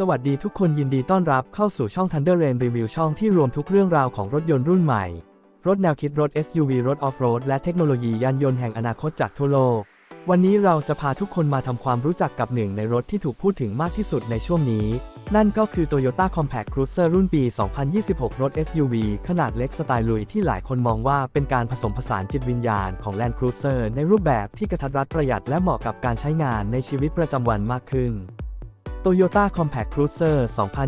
สวัสดีทุกคนยินดีต้อนรับเข้าสู่ช่อง Thunder Rain Review ช่องที่รวมทุกเรื่องราวของรถยนต์รุ่นใหม่ รถแนวคิดรถ SUV รถออฟโรดและเทคโนโลยียานยนต์แห่งอนาคตจากทั่วโลก วันนี้เราจะพาทุกคนมาทำความรู้จักกับหนึ่งในรถที่ถูกพูดถึงมากที่สุดในช่วงนี้ นั่นก็คือ Toyota Compact Cruiser รุ่นปี 2026 รถ SUV ขนาดเล็กสไตล์ลุยที่หลายคนมองว่าเป็นการผสมผสานจิตวิญญาณของ Land Cruiser ในรูปแบบที่กระทัดรัดประหยัดและเหมาะกับการใช้งานในชีวิตประจำวันมากขึ้น Toyota Compact Cruiser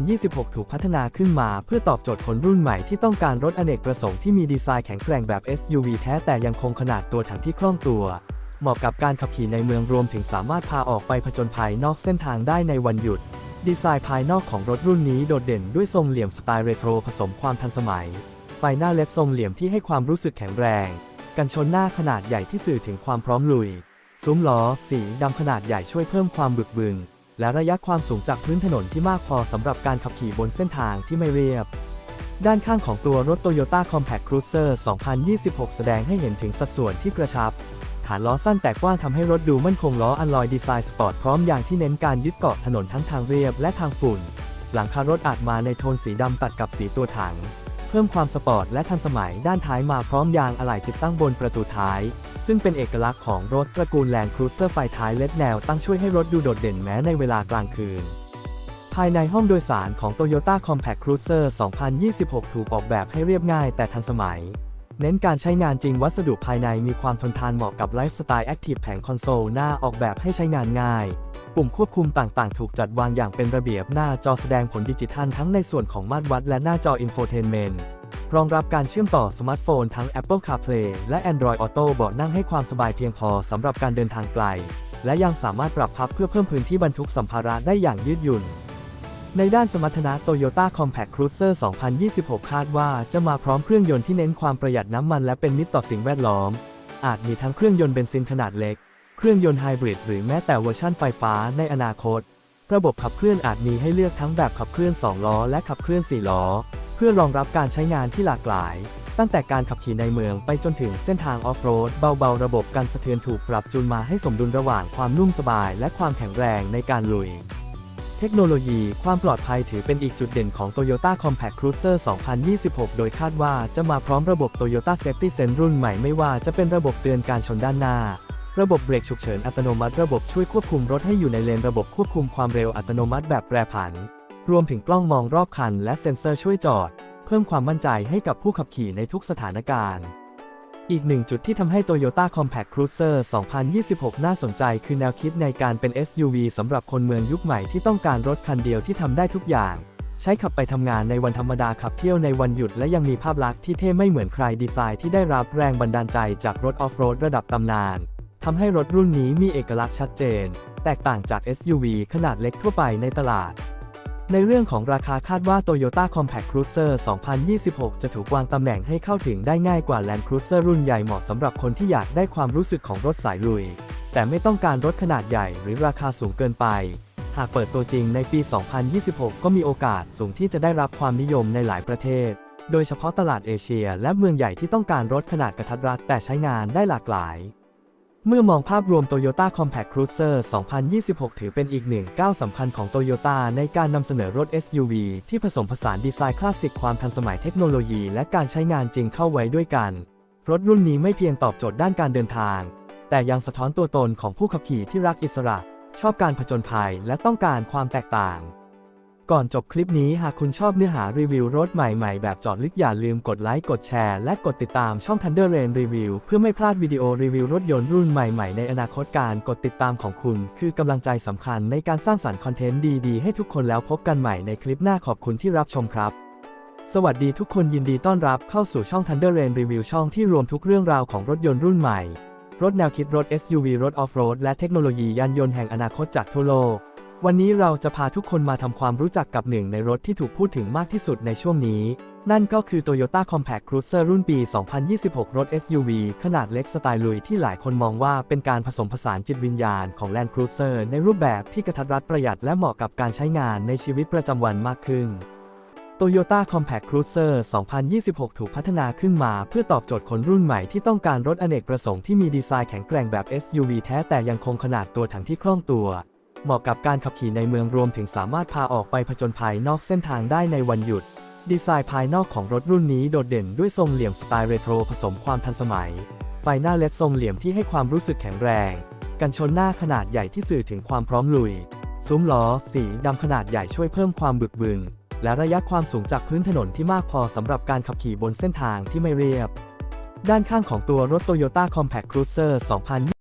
2026 ถูกพัฒนาขึ้นมาเพื่อตอบโจทย์คนรุ่นใหม่ที่ต้องการรถอเนกประสงค์ที่มีดีไซน์แข็งแกร่งแบบ SUV แท้แต่ยังคงขนาดตัวถังที่คล่องตัว เหมาะกับการขับขี่ในเมืองรวมถึงสามารถพาออกไปผจญภัยนอกเส้นทางได้ในวันหยุด ดีไซน์ภายนอกของรถรุ่นนี้โดดเด่นด้วยทรงเหลี่ยมสไตล์เรโทรผสมความทันสมัย ไฟหน้าเล็ดทรงเหลี่ยมที่ให้ความรู้สึกแข็งแรง กันชนหน้าขนาดใหญ่ที่สื่อถึงความพร้อมลุย ซุ้มล้อ สีดำขนาดใหญ่ช่วยเพิ่มความบึกบึน และระยะความสูงจากพื้นถนนที่มากพอสำหรับการขับขี่บนเส้นทางที่ไม่เรียบ ด้านข้างของตัวรถ Toyota Compact Cruiser 2026 แสดงให้เห็นถึงสัดส่วนที่กระชับ ฐานล้อสั้นแต่กว้างทำให้รถดูมั่นคงล้ออัลลอยดีไซน์สปอร์ตพร้อมยางที่เน้นการยึดเกาะถนนทั้งทางเรียบและทางฝุ่น หลังคารถอาจมาในโทนสีดำตัดกับสีตัวถัง เพิ่มความสปอร์ตและทันสมัยด้านท้ายมาพร้อมยางอะไหล่ติดตั้งบนประตูท้าย ซึ่งเป็นเอกลักษณ์ของรถตระกูลแลนด์ครูเซอร์ไฟท้ายเล็ดแนวตั้งช่วยให้รถดูโดดเด่นแม้ในเวลากลางคืน ภายในห้องโดยสารของ Toyota Compact Cruiser 2026 ถูกออกแบบให้เรียบง่ายแต่ทันสมัย เน้นการใช้งานจริงวัสดุภายในมีความทนทานเหมาะกับไลฟ์สไตล์แอคทีฟแผงคอนโซลหน้าออกแบบให้ใช้งานง่าย ปุ่มควบคุมต่างๆ ถูกจัดวางอย่างเป็นระเบียบหน้าจอแสดงผลดิจิทัลทั้งในส่วนของมาตรวัดและหน้าจออินโฟเทนเมนต์ รองรับการเชื่อมต่อสมาร์ทโฟนทั้ง Apple CarPlay และ Android Auto เบาะนั่งให้ความสบายเพียงพอสำหรับการเดินทางไกล และยังสามารถปรับพับเพื่อเพิ่มพื้นที่บรรทุกสัมภาระได้อย่างยืดหยุ่น ในด้านสมรรถนะ Toyota Compact Cruiser 2026 คาดว่าจะมาพร้อมเครื่องยนต์ที่เน้นความประหยัดน้ำมันและเป็นมิตรต่อสิ่งแวดล้อม อาจมีทั้งเครื่องยนต์เบนซินขนาดเล็ก เครื่องยนต์ไฮบริดหรือแม้แต่เวอร์ชั่นไฟฟ้าในอนาคต ระบบขับเคลื่อนอาจมีให้เลือกทั้งแบบขับเคลื่อน 2 ล้อ และขับเคลื่อน 4 ล้อ เพื่อรองรับการใช้งานที่หลากหลาย ตั้งแต่การขับขี่ในเมืองไปจนถึงเส้นทางออฟโรด เบาๆ ระบบการสะเทือนถูกปรับจูนมาให้สมดุลระหว่างความนุ่มสบาย และความแข็งแรงในการลุย เทคโนโลยีความปลอดภัยถือเป็นอีกจุดเด่นของ Toyota Compact Cruiser 2026 โดยคาดว่าจะมาพร้อมระบบ Toyota Safety Sense รุ่นใหม่ไม่ว่าจะเป็นระบบเตือนการชนด้านหน้าระบบเบรกฉุกเฉินอัตโนมัติ ระบบช่วยควบคุมรถให้อยู่ในเลน ระบบควบคุมความเร็วอัตโนมัติแบบแปรผัน รวมถึงกล้องมองรอบคันและเซ็นเซอร์ช่วยจอด เพิ่มความมั่นใจให้กับผู้ขับขี่ในทุกสถานการณ์ อีกหนึ่งจุดที่ทำให้ Toyota Compact Cruiser 2026 น่าสนใจคือแนวคิดในการเป็น SUV สำหรับคนเมืองยุคใหม่ที่ต้องการรถคันเดียวที่ทำได้ทุกอย่าง ใช้ขับไปทำงานในวันธรรมดาขับเที่ยวในวันหยุดและยังมีภาพลักษณ์ที่เท่ไม่เหมือนใครดีไซน์ที่ได้รับแรงบันดาลใจจากรถออฟโรดระดับตำนานทำให้รถรุ่นนี้มีเอกลักษณ์ชัดเจน แตกต่างจาก SUV ขนาดเล็กทั่วไปในตลาด ในเรื่องของราคาคาดว่า Toyota Compact Cruiser 2026 จะถูกวางตำแหน่งให้เข้าถึงได้ง่ายกว่า Land Cruiser รุ่นใหญ่เหมาะสำหรับคนที่อยากได้ความรู้สึกของรถสายลุย แต่ไม่ต้องการรถขนาดใหญ่หรือราคาสูงเกินไป หากเปิดตัวจริงในปี 2026 ก็มีโอกาสสูงที่จะได้รับความนิยมในหลายประเทศ โดยเฉพาะตลาดเอเชียและเมืองใหญ่ที่ต้องการรถขนาดกระทัดรัดแต่ใช้งานได้หลากหลาย เมื่อมองภาพรวม Toyota Compact Cruiser 2026 ถือเป็นอีกหนึ่งก้าวสำคัญของ Toyota ในการนำเสนอรถ SUV ที่ผสมผสานดีไซน์คลาสสิกความทันสมัยเทคโนโลยีและการใช้งานจริงเข้าไว้ด้วยกัน รถรุ่นนี้ไม่เพียงตอบโจทย์ด้านการเดินทาง แต่ยังสะท้อนตัวตนของผู้ขับขี่ที่รักอิสระ ชอบการผจญภัยและต้องการความแตกต่าง ก่อนจบคลิปนี้หากคุณชอบเนื้อหารีวิวรถใหม่ๆ แบบจอดลึกอย่าลืมกดไลค์กดแชร์และกดติดตามช่อง Thunder Rain Review เพื่อไม่พลาดวิดีโอรีวิวรถยนต์รุ่นใหม่ๆ ในอนาคตการกดติดตามของคุณ คือกำลังใจสำคัญในการสร้างสรรค์คอนเทนต์ดีๆ ให้ทุกคนแล้วพบกันใหม่ในคลิปหน้าขอบคุณที่รับชมครับ สวัสดีทุกคนยินดีต้อนรับเข้าสู่ช่อง Thunder Rain Review ช่องที่รวมทุกเรื่องราวของรถยนต์รุ่นใหม่ รถแนวคิดรถ SUV รถออฟโรดและเทคโนโลยียานยนต์แห่งอนาคตจากทั่วโลก วันนี้เราจะพาทุกคนมาทำความรู้จักกับหนึ่งในรถที่ถูกพูดถึงมากที่สุดในช่วงนี้ นั่นก็คือ Toyota Compact Cruiser รุ่นปี 2026 รถ SUV ขนาดเล็กสไตล์ลุยที่หลายคนมองว่าเป็นการผสมผสานจิตวิญญาณของ Land Cruiser ในรูปแบบที่กระทัดรัดประหยัดและเหมาะกับการใช้งานในชีวิตประจำวันมากขึ้น Toyota Compact Cruiser 2026 ถูกพัฒนาขึ้นมาเพื่อตอบโจทย์คนรุ่นใหม่ที่ต้องการรถอเนกประสงค์ที่มีดีไซน์แข็งแกร่งแบบ SUV แท้แต่ยังคงขนาดตัวถังที่คล่องตัว เหมาะกับการขับขี่ในเมืองรวมถึงสามารถพาออกไปผจญภัยนอกเส้นทางได้ในวันหยุด ดีไซน์ภายนอกของรถรุ่นนี้โดดเด่นด้วยทรงเหลี่ยมสไตล์เรโทรผสมความทันสมัย ไฟหน้าเลดทรงเหลี่ยมที่ให้ความรู้สึกแข็งแรง กันชนหน้าขนาดใหญ่ที่สื่อถึงความพร้อมลุย ซุ้มล้อ สีดำขนาดใหญ่ช่วยเพิ่มความบึกบึน และระยะความสูงจากพื้นถนนที่มากพอสำหรับการขับขี่บนเส้นทางที่ไม่เรียบ ด้านข้างของตัวรถ Toyota Compact Cruiser 2020